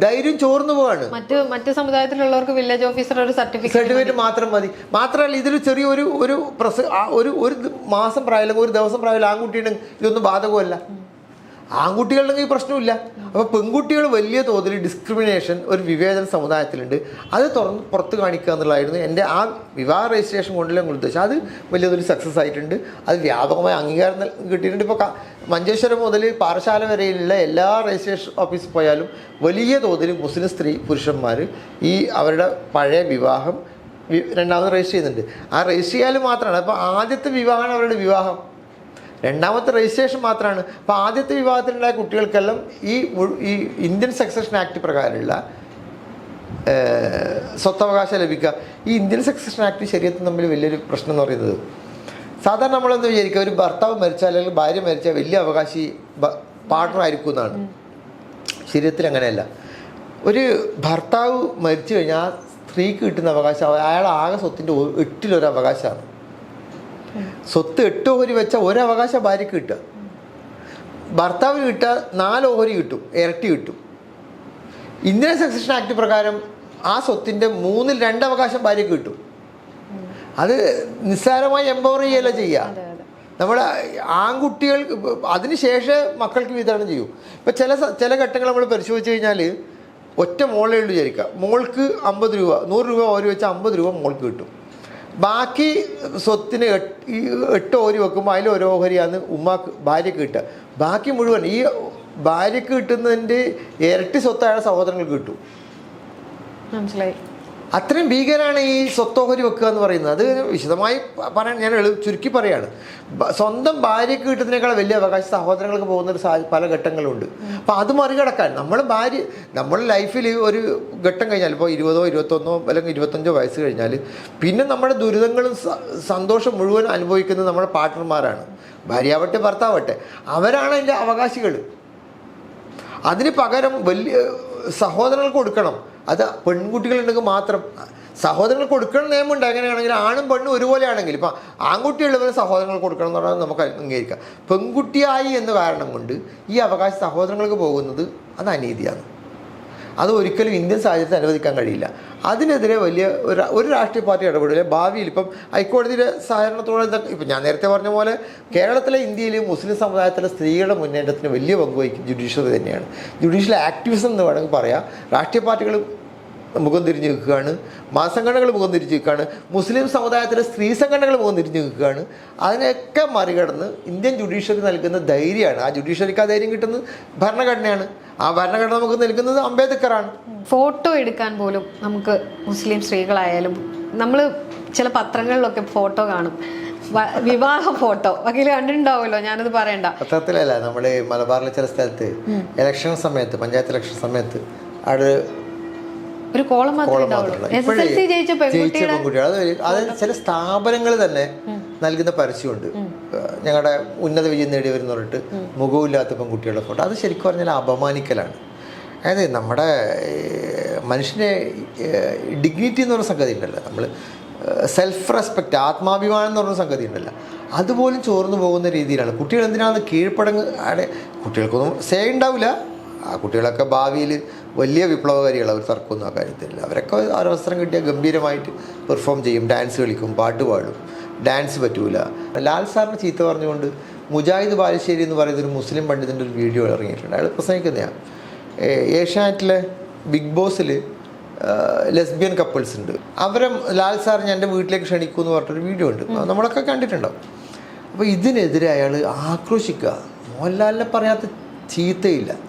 ധൈര്യം ചോർന്നു പോവാണ്. മറ്റ് മറ്റ് സമുദായത്തിലുള്ളവർക്ക് വില്ലേജ് ഓഫീസർ ഒരു സർട്ടിഫിക്കറ്റ് സർട്ടിഫിക്കറ്റ് മാത്രം മതി. മാത്രമല്ല ഇതിൽ ചെറിയൊരു ഒരു പ്രസ ഒരു ഒരു മാസം പ്രായം ഒരു ദിവസം പ്രായം ആൺകുട്ടിയുടെ ഇതൊന്നും ബാധകമല്ല. ആൺകുട്ടികളുണ്ടെങ്കിൽ ഈ പ്രശ്നമില്ല. അപ്പോൾ പെൺകുട്ടികൾ വലിയ തോതിൽ ഡിസ്ക്രിമിനേഷൻ ഒരു വിവേചന സമുദായത്തിലുണ്ട്. അത് തുറന്ന് പുറത്ത് കാണിക്കുക എന്നുള്ളതായിരുന്നു എന്റെ ആ വിവാഹ രജിസ്ട്രേഷൻ കൊണ്ടുള്ള ഉദ്ദേശം. അത് വലിയതൊരു സക്സസ് ആയിട്ടുണ്ട്. അത് വ്യാപകമായ അംഗീകാരം കിട്ടിയിട്ടുണ്ട്. ഇപ്പോൾ മഞ്ചേശ്വരം മുതൽ പാറശാല വരെയുള്ള എല്ലാ രജിസ്ട്രേഷൻ ഓഫീസിൽ പോയാലും വലിയ തോതിൽ മുസ്ലിം സ്ത്രീ പുരുഷന്മാർ ഈ അവരുടെ പഴയ വിവാഹം രണ്ടാമത് രജിസ്റ്റർ ചെയ്യുന്നുണ്ട്. ആ രജിസ്റ്റർ ചെയ്യാലും മാത്രമാണ്. അപ്പോൾ ആദ്യത്തെ വിവാഹമാണ് അവരുടെ വിവാഹം. രണ്ടാമത്തെ രജിസ്ട്രേഷൻ മാത്രമാണ് അപ്പോൾ ആദ്യത്തെ വിവാഹത്തിലുണ്ടായ കുട്ടികൾക്കെല്ലാം ഈ ഈ ഇന്ത്യൻ സക്സഷൻ ആക്ട് പ്രകാരമുള്ള സ്വത്തവകാശം ലഭിക്കുക. ഈ ഇന്ത്യൻ സക്സഷൻ ആക്ട് ശരീരത്തിൽ തമ്മിൽ വലിയൊരു പ്രശ്നം എന്ന് പറയുന്നത് സാധാരണ നമ്മളെന്ത് വിചാരിക്കുക ഒരു ഭർത്താവ് മരിച്ചാൽ അല്ലെങ്കിൽ ഭാര്യ മരിച്ചാൽ വലിയ അവകാശി പാർട്ണർ ആയിരിക്കും എന്നാണ്. ശരീരത്തിൽ അങ്ങനെയല്ല. ഒരു ഭർത്താവ് മരിച്ചു കഴിഞ്ഞാൽ സ്ത്രീക്ക് കിട്ടുന്ന അവകാശം അയാൾ ആകെ സ്വത്തിന്റെ എട്ടിലൊരു അവകാശമാണ്. സ്വത്ത് എട്ട് ഓഹരി വെച്ച ഒരവകാശ ഭാര്യക്ക് ഭാര്യയ്ക്ക് കിട്ടുക. ഭർത്താവിന് കിട്ടുക നാല് ഓഹരി കിട്ടും ഇരട്ടി കിട്ടും. ഇന്ത്യൻ സക്സഷൻ ആക്ട് പ്രകാരം ആ സ്വത്തിന്റെ മൂന്നിൽ രണ്ട് അവകാശം ഭാര്യയ്ക്ക് കിട്ടും. അത് നിസ്സാരമായി എംപവർ ചെയ്യല്ല ചെയ്യുക? നമ്മുടെ ആൺകുട്ടികൾ അതിനുശേഷം മക്കൾക്ക് വിതരണം ചെയ്യും. ഇപ്പം ചില ചില ഘട്ടങ്ങൾ നമ്മൾ പരിശോധിച്ച് കഴിഞ്ഞാൽ ഒറ്റ മോളേ ഉള്ളൂ വിചാരിക്കുക. മോൾക്ക് അമ്പത് രൂപ നൂറ് രൂപ ഓരോ വെച്ചാൽ അമ്പത് രൂപ മോൾക്ക് കിട്ടും. ബാക്കി സ്വത്തിന് എട്ട് ഓരി വെക്കുമ്പോൾ അതിൽ ഒരു ഓഹരിയാണ് ഉമ്മാക്ക് ഭാര്യയ്ക്ക് കിട്ടുക. ബാക്കി മുഴുവൻ ഈ ഭാര്യയ്ക്ക് കിട്ടുന്നതിന്റെ ഇരട്ടി സ്വത്ത് അയാളുടെ സഹോദരങ്ങൾക്ക് കിട്ടും. മനസ്സിലായി. അത്രയും ഭീകരമാണ് ഈ സ്വത്തോഹരി വെക്കുക എന്ന് പറയുന്നത്. അത് വിശദമായി പറയാൻ ഞാൻ ചുരുക്കി പറയാണ്. സ്വന്തം ഭാര്യയ്ക്ക് കിട്ടുന്നതിനേക്കാൾ വലിയ അവകാശ സഹോദരങ്ങൾക്ക് പോകുന്ന ഒരു പല ഘട്ടങ്ങളുണ്ട്. അപ്പോൾ അത് മറികടക്കാൻ നമ്മൾ ഭാര്യ നമ്മൾ ലൈഫിൽ ഒരു ഘട്ടം കഴിഞ്ഞാൽ ഇപ്പോൾ ഇരുപതോ ഇരുപത്തൊന്നോ അല്ലെങ്കിൽ ഇരുപത്തഞ്ചോ വയസ്സ് കഴിഞ്ഞാൽ പിന്നെ നമ്മുടെ ദുരിതങ്ങളും സന്തോഷം മുഴുവൻ അനുഭവിക്കുന്നത് നമ്മുടെ പാർട്ട്ണർമാരാണ്. ഭാര്യയാവട്ടെ ഭർത്താവട്ടെ. അവരാണ് അതിന്റെ അവകാശികൾ അതിന് പകരം വലിയ സഹോദരങ്ങൾക്ക് കൊടുക്കണം. അത് പെൺകുട്ടികളുണ്ടെങ്കിൽ മാത്രം. സഹോദരങ്ങൾക്ക് കൊടുക്കണം നിയമമുണ്ട്. അങ്ങനെയാണെങ്കിൽ ആണും പെണ്ണും ഒരുപോലെയാണെങ്കിൽ ഇപ്പം ആൺകുട്ടിയുള്ളവരെ സഹോദരങ്ങൾ കൊടുക്കണം എന്ന് പറഞ്ഞാൽ നമുക്ക് അംഗീകരിക്കാം. പെൺകുട്ടിയായി എന്ന കാരണം കൊണ്ട് ഈ അവകാശ സഹോദരങ്ങൾക്ക് പോകുന്നത് അത് അനീതിയാണ്. അത് ഒരിക്കലും ഇന്ത്യൻ സാഹചര്യത്തിൽ അനുവദിക്കാൻ കഴിയില്ല. അതിനെതിരെ വലിയ ഒരു രാഷ്ട്രീയ പാർട്ടി ഇടപെടില്ല. ഭാവിയിൽ ഇപ്പം ഹൈക്കോടതിയുടെ സഹകരണത്തോടെ ഇപ്പം ഞാൻ നേരത്തെ പറഞ്ഞ പോലെ കേരളത്തിലെ ഇന്ത്യയിലെ മുസ്ലിം സമുദായത്തിലെ സ്ത്രീകളുടെ മുന്നേറ്റത്തിന് വലിയ പങ്ക് വഹിക്കും ജുഡീഷ്യറി തന്നെയാണ്. ജുഡീഷ്യൽ ആക്ടിവിസം എന്ന് വേണമെങ്കിൽ പറയാം. രാഷ്ട്രീയ പാർട്ടികൾ മുഖം തിരിഞ്ഞു നിൽക്കുകയാണ്. മതസംഘടനകൾ മുഖം തിരിഞ്ഞു നിൽക്കുകയാണ്. മുസ്ലിം സമുദായത്തിലെ സ്ത്രീ സംഘടനകൾ മുഖം തിരിഞ്ഞു നിൽക്കുകയാണ്. അതിനെയൊക്കെ മറികടന്ന് ഇന്ത്യൻ ജുഡീഷ്യറി നൽകുന്ന ധൈര്യമാണ്. ആ ജുഡീഷ്യറിക്ക് ആ ധൈര്യം കിട്ടുന്നത് ഭരണഘടനയാണ്. ആ ഭരണഘടന നമുക്ക് നൽകുന്നത് അംബേദ്കറാണ്. ഫോട്ടോ എടുക്കാൻ പോലും നമുക്ക് മുസ്ലിം സ്ത്രീകളായാലും നമ്മൾ ചില പത്രങ്ങളിലൊക്കെ ഫോട്ടോ കാണും. വിവാഹ ഫോട്ടോ. വക്കീൽ കണ്ടിട്ടുണ്ടാവുമല്ലോ ഞാനത് പറയണ്ട. പത്രത്തിലല്ല നമ്മുടെ മലബാറിലെ ചില സ്ഥലത്ത് ഇലക്ഷൻ സമയത്ത് പഞ്ചായത്ത് ഇലക്ഷൻ സമയത്ത് അവിടെ ഒരു കോളം പെൺകുട്ടികൾ അത് അത് ചില സ്ഥാപനങ്ങൾ തന്നെ നൽകുന്ന പരസ്യമുണ്ട്. ഞങ്ങളുടെ ഉന്നത വിജയം നേടിയവരെന്ന് പറഞ്ഞിട്ട് മുഖമില്ലാത്ത പെൺകുട്ടികളുടെ ഫോട്ടോ. അത് ശരിക്കും പറഞ്ഞാൽ അപമാനിക്കലാണ്. അതായത് നമ്മുടെ മനുഷ്യന്റെ ഡിഗ്നിറ്റി എന്ന് പറഞ്ഞ സംഗതി ഉണ്ടല്ലോ. നമ്മൾ സെൽഫ് റെസ്പെക്റ്റ് ആത്മാഭിമാനം എന്ന് പറഞ്ഞ സംഗതി ഉണ്ടല്ലോ. അതുപോലും ചോർന്നു പോകുന്ന രീതിയിലാണ്. കുട്ടികൾ എന്തിനാണ് കീഴ്പ്പടങ്ങ് അവിടെ കുട്ടികൾക്കൊന്നും സേ ഉണ്ടാവില്ല ആ കുട്ടികളൊക്കെ ഭാവിയിൽ വലിയ വിപ്ലവകാരികൾ അവർ തർക്കമൊന്നും ആ കാര്യത്തിൽ അവരൊക്കെ ഒരവസരം കിട്ടിയാൽ ഗംഭീരമായിട്ട് പെർഫോം ചെയ്യും ഡാൻസ് കളിക്കും പാട്ട് പാടും. ഡാൻസ് പറ്റൂല. ലാൽ സാറിന് ചീത്ത പറഞ്ഞുകൊണ്ട് മുജാഹിദ് ബാലുശ്ശേരി എന്ന് പറയുന്ന ഒരു മുസ്ലിം പണ്ഡിതന്റെ ഒരു വീഡിയോ ഇറങ്ങിയിട്ടുണ്ട്. അയാൾ പ്രസംഗിക്കുന്നതാണ് ഏഷ്യാനെറ്റിലെ ബിഗ് ബോസിൽ ലെസ്ബിയൻ കപ്പിൾസ് ഉണ്ട്. അവരെ ലാൽ സാർ ഞാൻ എന്റെ വീട്ടിലേക്ക് ക്ഷണിക്കൂ എന്ന് പറഞ്ഞിട്ടൊരു വീഡിയോ ഉണ്ട്. നമ്മളൊക്കെ കണ്ടിട്ടുണ്ടാവും. അപ്പോൾ ഇതിനെതിരെ അയാൾ ആക്രോശിക്കുക. മോഹൻലാലിനെ പറയാത്ത ചീത്തയില്ല.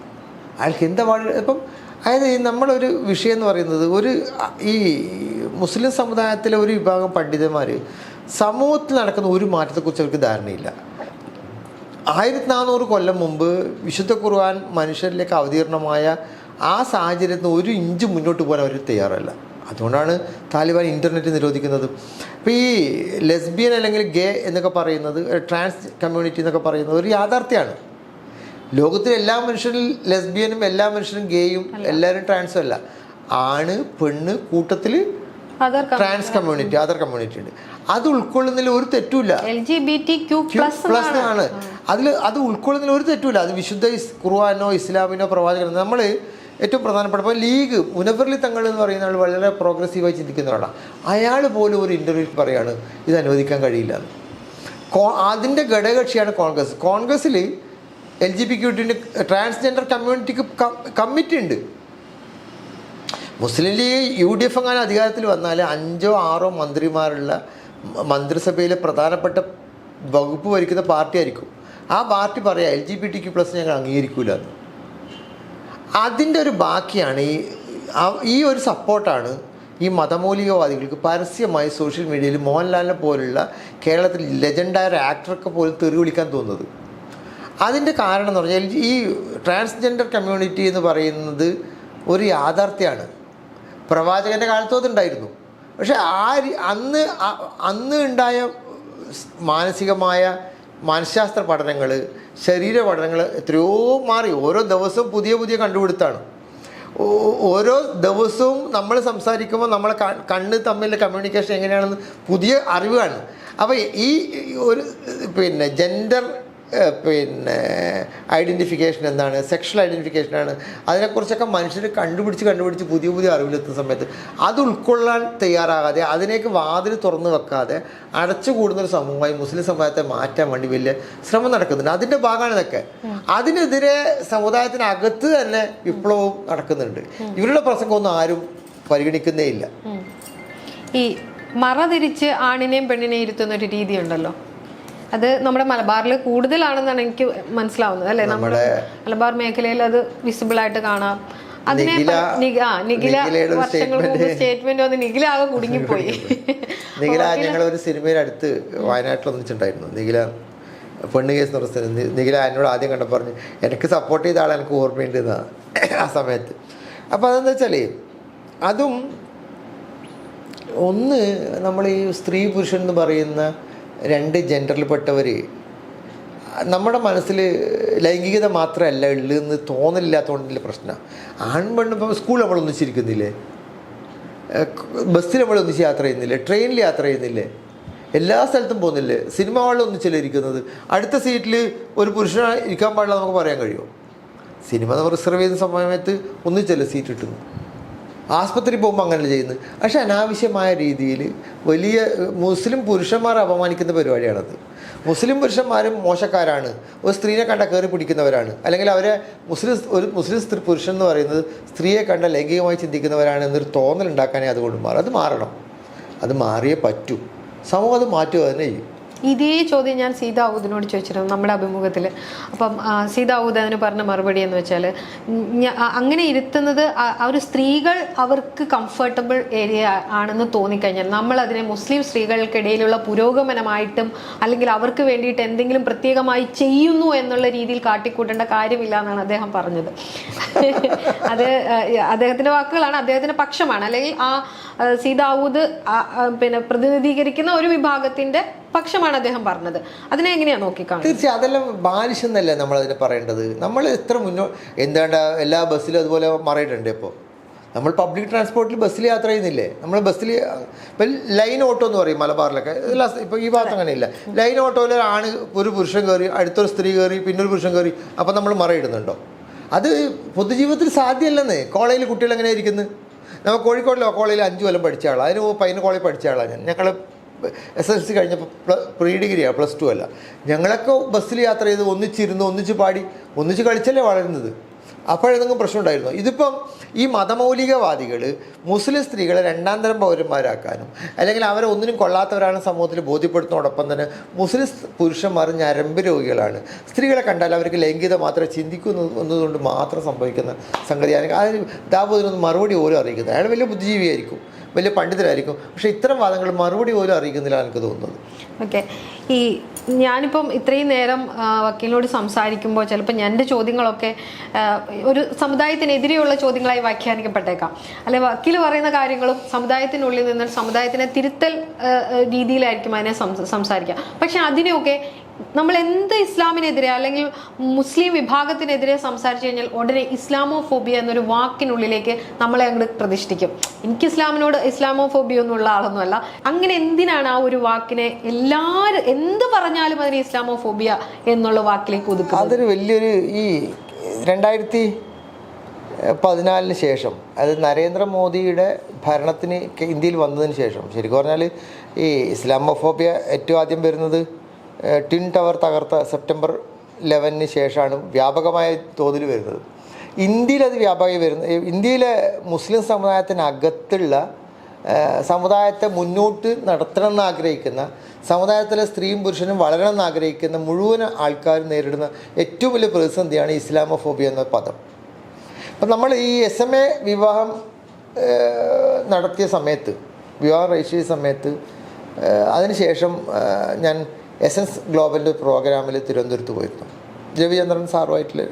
അയാൾക്ക് എന്താ വാഴ ഇപ്പം അതായത് നമ്മളൊരു വിഷയം എന്ന് പറയുന്നത് ഒരു ഈ മുസ്ലിം സമുദായത്തിലെ ഒരു വിഭാഗം പണ്ഡിതന്മാർ സമൂഹത്തിൽ നടക്കുന്ന ഒരു മാറ്റത്തെക്കുറിച്ച് അവർക്ക് ധാരണയില്ല. ആയിരത്തി നാനൂറ് കൊല്ലം മുമ്പ് വിശുദ്ധ ഖുർആൻ മനുഷ്യരിലേക്ക് അവതീർണമായ ആ സാഹചര്യത്തിൽ നിന്ന് ഒരു ഇഞ്ച് മുന്നോട്ട് പോകാൻ അവർ തയ്യാറല്ല. അതുകൊണ്ടാണ് താലിബാൻ ഇന്റർനെറ്റ് നിരോധിക്കുന്നത്. അപ്പോൾ ഈ ലെസ്ബിയൻ അല്ലെങ്കിൽ ഗേ എന്നൊക്കെ പറയുന്നത് ട്രാൻസ് കമ്മ്യൂണിറ്റി എന്നൊക്കെ പറയുന്നത് ഒരു യാഥാർത്ഥ്യമാണ്. ലോകത്തിലെ എല്ലാ മനുഷ്യരും ലെസ്ബിയനും എല്ലാ മനുഷ്യരും ഗേയും എല്ലാവരും ട്രാൻസും അല്ല. ആണ് പെണ്ണ് കൂട്ടത്തിൽ ട്രാൻസ് കമ്മ്യൂണിറ്റി അതർ കമ്മ്യൂണിറ്റി ഉണ്ട്. അത് ഉൾക്കൊള്ളുന്നതിൽ ഒരു തെറ്റുമില്ല. പ്ലസ് ആണ്. അതിൽ അത് ഉൾക്കൊള്ളുന്നതിൽ ഒരു തെറ്റുമില്ല. അത് വിശുദ്ധ ഖുർആാനോ ഇസ്ലാമിനോ പ്രവാചകനോ. നമ്മൾ ഏറ്റവും പ്രധാനപ്പെട്ട ഇപ്പോൾ ലീഗ് മുനവർലി തങ്ങൾ എന്ന് പറയുന്ന ആൾ വളരെ പ്രോഗ്രസീവായി ചിന്തിക്കുന്ന ഒരാളാണ് അയാൾ പോലും ഒരു ഇന്റർവ്യൂവിൽ പറയാണ് ഇത് അനുവദിക്കാൻ കഴിയില്ല അതിന്റെ ഘടകകക്ഷിയാണ് കോൺഗ്രസ്. കോൺഗ്രസ്സിൽ എൽ ജി ബി ക്യൂട്ടിന് ട്രാൻസ്ജെൻഡർ കമ്മ്യൂണിറ്റിക്ക് കമ്മിറ്റി ഉണ്ട്. Muslim League U D F അങ്ങനെ അധികാരത്തിൽ വന്നാൽ അഞ്ചോ ആറോ മന്ത്രിമാരുള്ള മന്ത്രിസഭയിലെ പ്രധാനപ്പെട്ട വകുപ്പ് ഭരിക്കുന്ന പാർട്ടി ആയിരിക്കും ആ പാർട്ടി പറയാം L G B T Q plus ഞങ്ങൾ അംഗീകരിക്കൂല എന്ന്. അതിന്റെ ഒരു ബാക്കിയാണ് ഈ ഈ ഒരു സപ്പോർട്ടാണ് ഈ മതമൗലികവാദികൾക്ക് പരസ്യമായി സോഷ്യൽ മീഡിയയിൽ മോഹൻലാലിനെ പോലുള്ള കേരളത്തിൽ ലെജൻഡായ ആക്ടർക്ക് പോലും തെറി വിളിക്കാൻ തോന്നുന്നത്. അതിന്റെ കാരണം എന്ന് പറഞ്ഞാൽ ഈ ട്രാൻസ്ജെൻഡർ കമ്മ്യൂണിറ്റി എന്ന് പറയുന്നത് ഒരു യാഥാർത്ഥ്യമാണ്. പ്രവാചകന്റെ കാലത്തും അതുണ്ടായിരുന്നു. പക്ഷെ ആ അന്ന് അന്ന് ഉണ്ടായ മാനസികമായ മനഃശാസ്ത്ര പഠനങ്ങൾ ശരീര പഠനങ്ങൾ എത്രയോ മാറി. ഓരോ ദിവസവും പുതിയ പുതിയ കണ്ടുപിടുത്താണ്. ഓരോ ദിവസവും നമ്മൾ സംസാരിക്കുമ്പോൾ നമ്മളെ കണ്ണ് തമ്മിലുള്ള കമ്മ്യൂണിക്കേഷൻ എങ്ങനെയാണെന്ന് പുതിയ അറിവാണ്. അപ്പോൾ ഈ ഒരു പിന്നെ ജെൻഡർ പിന്നെ ഐഡന്റിഫിക്കേഷൻ എന്താണ്? സെക്ഷൽ ഐഡന്റിഫിക്കേഷനാണ് അതിനെക്കുറിച്ചൊക്കെ മനുഷ്യർ കണ്ടുപിടിച്ച് കണ്ടുപിടിച്ച് പുതിയ പുതിയ അറിവിലെത്തുന്ന സമയത്ത് അത് ഉൾക്കൊള്ളാൻ തയ്യാറാകാതെ അതിനേക്ക് വാതിൽ തുറന്നു വെക്കാതെ അടച്ചുകൂടുന്ന ഒരു സമൂഹമായി മുസ്ലിം സമുദായത്തെ മാറ്റാൻ വേണ്ടി വലിയ ശ്രമം നടക്കുന്നുണ്ട്. അതിന്റെ ഭാഗമാണ് ഇതൊക്കെ. അതിനെതിരെ സമുദായത്തിനകത്ത് തന്നെ വിപ്ലവവും നടക്കുന്നുണ്ട്. ഇവരുടെ പ്രസംഗമൊന്നും ആരും പരിഗണിക്കുന്നേ ഇല്ല. ഈ മറ തിരിച്ച് ആണിനെയും പെണ്ണിനെയും ഇരുത്തുന്ന ഒരു രീതി ഉണ്ടല്ലോ അത് നമ്മുടെ മലബാറിൽ കൂടുതലാണെന്നാണ് എനിക്ക് മനസ്സിലാവുന്നത് അല്ലെ? നമ്മുടെ മലബാർ മേഖലയിൽ അത് വിസിബിൾ ആയിട്ട് കാണാം. അതിനെ നിഖില- ഒരു സ്റ്റേറ്റ്മെന്റ് വന്ന് [LAUGHS] നിഖില ആകെ കുടുങ്ങിപ്പോയി. നിഖില ഞങ്ങളൊരു സിനിമയിൽ അടുത്ത് വയനാട്ടിൽ ഒന്നിച്ചുണ്ടായിരുന്നു നിഖില പെണ്ണ് കേസ് നിർത്തി നിഖില എന്നോട് ആദ്യം കണ്ടപ്പോൾ പറഞ്ഞു എനിക്ക് സപ്പോർട്ട് ചെയ്ത ആളെ എനിക്ക് ഓർമ്മയുണ്ട് ആ സമയത്ത്. അപ്പോൾ അതെന്താ വെച്ചാൽ അതും ഒന്ന് നമ്മൾ ഈ സ്ത്രീ പുരുഷൻ എന്ന് പറയുന്ന രണ്ട് ജെൻഡറിൽപ്പെട്ടവർ നമ്മുടെ മനസ്സിൽ ലൈംഗികത മാത്രമല്ല ഉള്ളതെന്ന് തോന്നലില്ലാത്തതുകൊണ്ടുള്ള പ്രശ്നം. ആൺപെണ്ണ് ഇപ്പം സ്കൂളിൽ നമ്മൾ ഒന്നിച്ചിരിക്കുന്നില്ലേ? ബസ്സിൽ നമ്മൾ ഒന്നിച്ച് യാത്ര ചെയ്യുന്നില്ലേ? ട്രെയിനിൽ യാത്ര ചെയ്യുന്നില്ലേ? എല്ലാ സ്ഥലത്തും പോകുന്നില്ലേ? സിനിമ ഹാളിൽ ഒന്നിച്ചല്ലേ ഇരിക്കുന്നത്? അടുത്ത സീറ്റിൽ ഒരു പുരുഷന് ഇരിക്കാൻ പാടില്ല നമുക്ക് പറയാൻ കഴിയുമോ? സിനിമ നമ്മൾ റിസർവ് ചെയ്യുന്ന സമയത്ത് ഒന്നിച്ചല്ലേ സീറ്റ് കിട്ടുന്നു ആസ്പത്രി പോകുമ്പോൾ അങ്ങനെ ചെയ്യുന്നത്? പക്ഷേ അനാവശ്യമായ രീതിയിൽ വലിയ മുസ്ലിം പുരുഷന്മാർ അപമാനിക്കുന്ന പരിപാടിയാണത്. മുസ്ലിം പുരുഷന്മാരും മോശക്കാരാണ്. ഒരു സ്ത്രീനെ കണ്ട കയറി പിടിക്കുന്നവരാണ്. അല്ലെങ്കിൽ അവരെ മുസ്ലിം ഒരു മുസ്ലിം സ്ത്രീ പുരുഷൻ എന്ന് പറയുന്നത് സ്ത്രീയെ കണ്ട ലൈംഗികമായി ചിന്തിക്കുന്നവരാണ് എന്നൊരു തോന്നൽ ഉണ്ടാക്കാനേ അതുകൊണ്ട് മാറും. അത് മാറണം. അത് മാറിയേ പറ്റൂ. സമൂഹം അത് മാറ്റുക തന്നെ ചെയ്യും. ഇതേ ചോദ്യം ഞാൻ സീതാവൂദിനോട് ചോദിച്ചിരുന്നു നമ്മുടെ അഭിമുഖത്തിൽ അപ്പം സീതാവൂദ് അതിന് പറഞ്ഞ മറുപടി എന്ന് വെച്ചാൽ അങ്ങനെ ഇരുത്തുന്നത് ഒരു സ്ത്രീകൾ അവർക്ക് കംഫർട്ടബിൾ ഏരിയ ആണെന്ന് തോന്നിക്കഴിഞ്ഞാൽ നമ്മൾ അതിനെ മുസ്ലിം സ്ത്രീകൾക്കിടയിലുള്ള പുരോഗമനമായിട്ടും അല്ലെങ്കിൽ അവർക്ക് വേണ്ടിയിട്ട് എന്തെങ്കിലും പ്രത്യേകമായി ചെയ്യുന്നു എന്നുള്ള രീതിയിൽ കാട്ടിക്കൂട്ടേണ്ട കാര്യമില്ല എന്നാണ് അദ്ദേഹം പറഞ്ഞത്. [LAUGHS] അത് അദ്ദേഹത്തിന്റെ വാക്കുകളാണ് അദ്ദേഹത്തിന്റെ പക്ഷമാണ്. അല്ലെങ്കിൽ ആ സീതാവൂദ് പിന്നെ പ്രതിനിധീകരിക്കുന്ന ഒരു വിഭാഗത്തിന്റെ പക്ഷമാണ് അദ്ദേഹം പറഞ്ഞത്. അതിനെ എങ്ങനെയാ നോക്കിക്കാണുന്നത്? തീർച്ചയായും അതെല്ലാം ബാലിഷെന്നല്ലേ നമ്മൾ അതിനെ പറയേണ്ടത്? നമ്മൾ എത്ര മുന്നോ എന്താണ്ട് എല്ലാ ബസ്സിലും അതുപോലെ മാറിയിട്ടുണ്ട് ഇപ്പോൾ നമ്മൾ പബ്ലിക് ട്രാൻസ്പോർട്ടിൽ ബസ്സിൽ യാത്ര ചെയ്യുന്നില്ലേ? നമ്മൾ ബസ്സിൽ ഇപ്പം ലൈൻ ഓട്ടോ എന്ന് പറയും മലബാറിലൊക്കെ. എല്ലാ ഇപ്പോൾ ഈ ഭാഗത്ത് അങ്ങനെയില്ല. ലൈൻ ഓട്ടോയിൽ ആണ് ഒരു പുരുഷൻ കയറി അടുത്തൊരു സ്ത്രീ കയറി പിന്നൊരു പുരുഷൻ കയറി അപ്പം നമ്മൾ മറയിടുന്നുണ്ടോ? അത് പൊതുജീവിതത്തിൽ സാധ്യമല്ലെന്നേ. കോളേജിൽ കുട്ടികൾ എങ്ങനെ ഇരിക്കുന്നത് നമ്മൾ കോഴിക്കോടിലോ കോളേജിൽ അഞ്ച് കൊല്ലം പഠിച്ച ആളാണ് അതിന് പയ്യന് കോളേജിൽ പഠിച്ച ആളാണ് ഞാൻ. ഞങ്ങൾ എസ് എൽ സി കഴിഞ്ഞപ്പോൾ പ്രീ ഡിഗ്രിയാണ് പ്ലസ് ടു അല്ല. ഞങ്ങളൊക്കെ ബസ്സിൽ യാത്ര ചെയ്ത് ഒന്നിച്ചിരുന്ന് ഒന്നിച്ച് പാടി ഒന്നിച്ച് കളിച്ചല്ലേ വളരുന്നത്. അപ്പോഴെന്തെങ്കിലും പ്രശ്നം ഉണ്ടായിരുന്നു ഇതിപ്പം ഈ മതമൗലികവാദികൾ മുസ്ലിം സ്ത്രീകളെ രണ്ടാം തരം പൗരന്മാരാക്കാനും അല്ലെങ്കിൽ അവരെ ഒന്നിനും കൊള്ളാത്തവരാണ് സമൂഹത്തിൽ ബോധ്യപ്പെടുത്തുന്നതോടൊപ്പം തന്നെ മുസ്ലിം പുരുഷന്മാർ ഞരമ്പ് രോഗികളാണ്. സ്ത്രീകളെ കണ്ടാൽ അവർക്ക് ലൈംഗികത മാത്രമേ ചിന്തിക്കുന്നു എന്നതുകൊണ്ട് മാത്രം സംഭവിക്കുന്ന സംഗതിയാണ്. അതിന് ദാബോദിനൊന്നും മറുപടി ഓരോ അറിയിക്കുന്നത് അയാൾ വലിയ ബുദ്ധിജീവിയായിരിക്കും. വലിയ പണ്ഡിതരായിരിക്കും. പക്ഷെ ഇത്തരം വാദങ്ങൾ മറുപടി പോലും അറിയിക്കുന്നില്ല എനിക്ക് തോന്നുന്നത്. ഓക്കെ. ഈ ഞാനിപ്പം ഇത്രയും നേരം വക്കീലിനോട് സംസാരിക്കുമ്പോൾ ചിലപ്പോൾ എന്റെ ചോദ്യങ്ങളൊക്കെ ഒരു സമുദായത്തിനെതിരെയുള്ള ചോദ്യങ്ങളായി വ്യാഖ്യാനിക്കപ്പെട്ടേക്കാം. അല്ലെ വക്കീൽ പറയുന്ന കാര്യങ്ങളും സമുദായത്തിനുള്ളിൽ നിന്ന് സമുദായത്തിനെ തിരുത്തൽ രീതിയിലായിരിക്കും അതിനെ സംസ- സംസാരിക്കുക പക്ഷെ അതിനെയൊക്കെ നമ്മൾ എന്ത് ഇസ്ലാമിനെതിരെ അല്ലെങ്കിൽ മുസ്ലിം വിഭാഗത്തിനെതിരെ സംസാരിച്ചു കഴിഞ്ഞാൽ ഉടനെ ഇസ്ലാമോഫോബിയ എന്നൊരു വാക്കിനുള്ളിലേക്ക് നമ്മളെ അങ്ങോട്ട് പ്രതിഷ്ഠിക്കും. എനിക്ക് ഇസ്ലാമിനോട് ഇസ്ലാമോഫോബിയ ഒന്നും ഉള്ള ആളൊന്നുമല്ല. അങ്ങനെ എന്തിനാണ് ആ ഒരു വാക്കിനെ എല്ലാവരും എന്ത് പറഞ്ഞാലും അതിനെ ഇസ്ലാമോഫോബിയ എന്നുള്ള വാക്കിലേക്ക് ഒതുക്കുക അതൊരു വലിയൊരു ഈ രണ്ടായിരത്തി പതിനാലിന് ശേഷം അത് നരേന്ദ്രമോദിയുടെ ഭരണത്തിന് ഇന്ത്യയിൽ വന്നതിന് ശേഷം ശരിക്കും പറഞ്ഞാൽ ഈ ഇസ്ലാമോഫോബിയ ഏറ്റവും ആദ്യം വരുന്നത് ട്വിൻ ടവർ തകർത്ത സെപ്റ്റംബർ ലെവനിന് ശേഷമാണ് വ്യാപകമായ തോതിൽ വരുന്നത്. ഇന്ത്യയിൽ അത് വ്യാപകമായി വരുന്നത് ഇന്ത്യയിലെ മുസ്ലിം സമുദായത്തിനകത്തുള്ള സമുദായത്തെ മുന്നോട്ട് നടത്തണം എന്നാഗ്രഹിക്കുന്ന സമുദായത്തിലെ സ്ത്രീയും പുരുഷനും വളരണം എന്നാഗ്രഹിക്കുന്ന മുഴുവൻ ആൾക്കാരും നേരിടുന്ന ഏറ്റവും വലിയ പ്രതിസന്ധിയാണ് ഇസ്ലാമോഫോബിയ എന്ന പദം. അപ്പം നമ്മൾ ഈ എസ് എം എ വിവാഹം നടത്തിയ സമയത്ത് വിവാഹം രജിസ്റ്റർ ചെയ്ത സമയത്ത് അതിനുശേഷം ഞാൻ എസൻസ് ഗ്ലോബലിന്റെ പ്രോഗ്രാമിൽ തിരുവനന്തപുരത്ത് പോയിരുന്നു. രവിചന്ദ്രൻ സാറുമായിട്ടുള്ള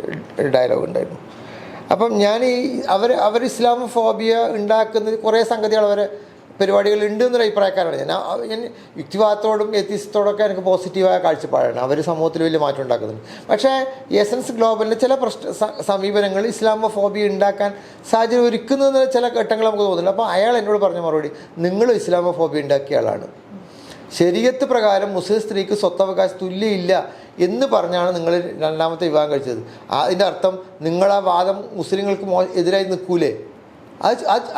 ഡയലോഗ് ഉണ്ടായിരുന്നു. അപ്പം ഞാൻ ഈ അവർ അവർ ഇസ്ലാമോഫോബിയ ഉണ്ടാക്കുന്ന കുറേ സംഗതികൾ അവരെ പരിപാടികൾ ഉണ്ട് എന്നൊരു അഭിപ്രായക്കാരാണ്. ഞാൻ ഞാൻ യുക്തിവാദത്തോടും എത്തിസത്തോടൊക്കെ എനിക്ക് പോസിറ്റീവായ കാഴ്ചപ്പാടാണ്. അവർ സമൂഹത്തിൽ വലിയ മാറ്റം ഉണ്ടാക്കുന്നുണ്ട്. പക്ഷേ എസൻസ് ഗ്ലോബലിന്റെ ചില പ്രശ്ന സമീപനങ്ങൾ ഇസ്ലാമോഫോബിയ ഉണ്ടാക്കാൻ സാഹചര്യം ഒരുക്കുന്നതെന്ന് ചില ഘട്ടങ്ങൾ നമുക്ക് തോന്നുന്നില്ല. അപ്പോൾ അയാൾ എന്നോട് പറഞ്ഞ മറുപടി നിങ്ങൾ ഇസ്ലാമോഫോബിയ ഉണ്ടാക്കിയ ആളാണ്. ശരീരത്ത് പ്രകാരം മുസ്ലിം സ്ത്രീക്ക് സ്വത്തവകാശ തുല്യമില്ല എന്ന് പറഞ്ഞാണ് നിങ്ങൾ രണ്ടാമത്തെ വിവാഹം കഴിച്ചത്. അതിന്റെ അർത്ഥം നിങ്ങൾ ആ വാദം മുസ്ലിങ്ങൾക്ക് മോ എതിരായി നിൽക്കൂലേ?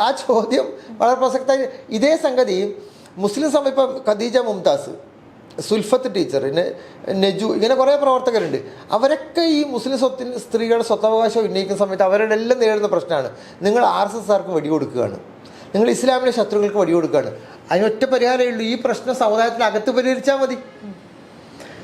ആ ചോദ്യം വളരെ പ്രസക്തമായി. ഇതേ സംഗതി മുസ്ലിം സഭ ഇപ്പം ഖദീജ മുംതാസ് സുൽഫത്ത് ടീച്ചർ നെജു ഇങ്ങനെ കുറേ പ്രവർത്തകരുണ്ട്. അവരൊക്കെ ഈ മുസ്ലിം സ്വത്തിന് സ്ത്രീകളുടെ സ്വത്തവകാശം ഉന്നയിക്കുന്ന സമയത്ത് അവരുടെ എല്ലാം നേരിടുന്ന പ്രശ്നമാണ്. നിങ്ങൾ ആർ എസ് ആർക്ക് വെടികൊടുക്കുകയാണ് നിങ്ങൾ ഇസ്ലാമിലെ ശത്രുക്കൾക്ക് വെടികൊടുക്കുകയാണ് അതിനൊറ്റ പരിഹാരമേ ഉള്ളൂ. ഈ പ്രശ്നം സമുദായത്തിനകത്ത് പരിഹരിച്ചാൽ മതി.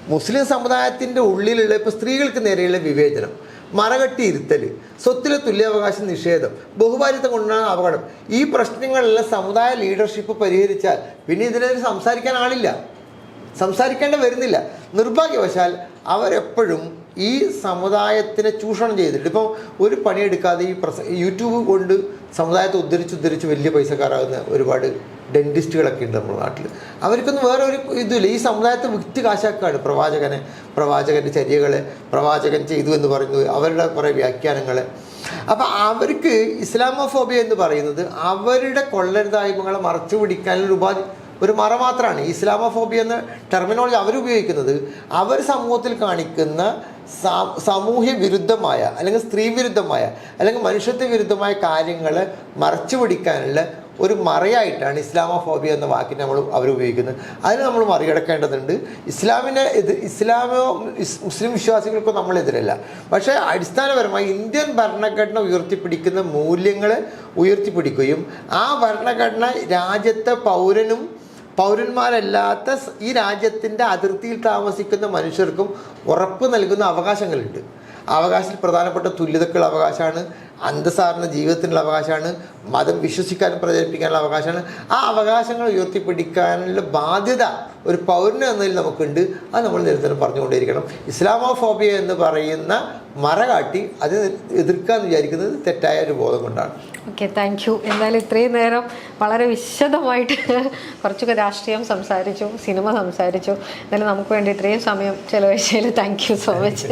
മുസ്ലിം സമുദായത്തിന്റെ ഉള്ളിലുള്ള ഇപ്പോൾ സ്ത്രീകൾക്ക് നേരെയുള്ള വിവേചനം മറകട്ടി ഇരുത്തൽ സ്വത്തിലെ തുല്യാവകാശ നിഷേധം ബഹുഭാരിത്വം കൊണ്ടുവരുന്ന അപകടം. ഈ പ്രശ്നങ്ങളെല്ലാം സമുദായ ലീഡർഷിപ്പ് പരിഹരിച്ചാൽ പിന്നെ ഇതിനെതിരെ സംസാരിക്കാൻ ആളില്ല. സംസാരിക്കേണ്ട വരുന്നില്ല. നിർഭാഗ്യവശാൽ അവരെപ്പോഴും ഈ സമുദായത്തിനെ ചൂഷണം ചെയ്തിട്ട് ഇപ്പോൾ ഒരു പണിയെടുക്കാതെ ഈ പ്രസ യൂട്യൂബ് കൊണ്ട് സമുദായത്തെ ഉദ്ധരിച്ച് ഉദ്ധരിച്ച് വലിയ പൈസക്കാരാകുന്ന ഒരുപാട് ഡെന്റിസ്റ്റുകളൊക്കെ ഉണ്ട് നമ്മുടെ നാട്ടിൽ. അവർക്കൊന്നും വേറെ ഒരു ഇതില്ല ഈ സമുദായത്തെ വിറ്റ് കാശാക്കാണ് പ്രവാചകനെ പ്രവാചകന്റെ ചര്യകളെ പ്രവാചകൻ ചെയ്തു എന്ന് പറയുന്നത് അവരുടെ കുറേ വ്യാഖ്യാനങ്ങൾ അപ്പോൾ അവർക്ക് ഇസ്ലാമോഫോബിയ എന്ന് പറയുന്നത് അവരുടെ കൊള്ളരുതായ്മകളെ മറച്ചു പിടിക്കാനുള്ള ഉപാധി ഒരു മറ മാത്രമാണ്. ഇസ്ലാമോഫോബിയ എന്ന ടെർമിനോളജി അവർ ഉപയോഗിക്കുന്നത് അവർ സമൂഹത്തിൽ കാണിക്കുന്ന സാമൂഹ്യ വിരുദ്ധമായ അല്ലെങ്കിൽ സ്ത്രീ വിരുദ്ധമായ അല്ലെങ്കിൽ മനുഷ്യത്വ വിരുദ്ധമായ കാര്യങ്ങൾ മറച്ചു പിടിക്കാനുള്ള ഒരു മറയായിട്ടാണ് ഇസ്ലാമോഫോബിയ എന്ന വാക്കിനെ നമ്മൾ അവർ ഉപയോഗിക്കുന്നത് അതിന് നമ്മൾ മറികടക്കേണ്ടതുണ്ട്. ഇസ്ലാമിനെ ഇത് ഇസ്ലാമോ ഇസ് മുസ്ലിം വിശ്വാസികൾക്കോ നമ്മളെതിരല്ല. പക്ഷേ അടിസ്ഥാനപരമായി ഇന്ത്യൻ ഭരണഘടന ഉയർത്തിപ്പിടിക്കുന്ന മൂല്യങ്ങൾ ഉയർത്തിപ്പിടിക്കുകയും ആ ഭരണഘടന രാജ്യത്തെ പൗരനും പൗരന്മാരല്ലാത്ത ഈ രാജ്യത്തിന്റെ അതിർത്തിയിൽ താമസിക്കുന്ന മനുഷ്യർക്കും ഉറപ്പ് നൽകുന്ന അവകാശങ്ങളുണ്ട്. അവകാശത്തിൽ പ്രധാനപ്പെട്ട തുല്യതക്കുള്ള അവകാശമാണ് അന്തസാർന്ന ജീവിതത്തിനുള്ള അവകാശമാണ്. മതം വിശ്വസിക്കാനും പ്രചരിപ്പിക്കാനുള്ള അവകാശമാണ്. ആ അവകാശങ്ങൾ ഉയർത്തിപ്പിടിക്കാനുള്ള ബാധ്യത ഒരു പൗരന് എന്നതിൽ നമുക്കുണ്ട്. അത് നമ്മൾ നിരന്തരം പറഞ്ഞുകൊണ്ടേയിരിക്കണം. ഇസ്ലാമോഫോബിയ എന്ന് പറയുന്ന മറ കാട്ടി അത് എതിർക്കാന്ന് വിചാരിക്കുന്നത് തെറ്റായ ഒരു ബോധം കൊണ്ടാണ്. ഓക്കെ താങ്ക് യു എന്തായാലും ഇത്രയും നേരം വളരെ വിശദമായിട്ട് കുറച്ചൊക്കെ രാഷ്ട്രീയം സംസാരിച്ചു സിനിമ സംസാരിച്ചു. എന്തായാലും നമുക്ക് വേണ്ടി ഇത്രയും സമയം ചെലവഴിച്ചതിൽ താങ്ക് യു സോ മച്ച്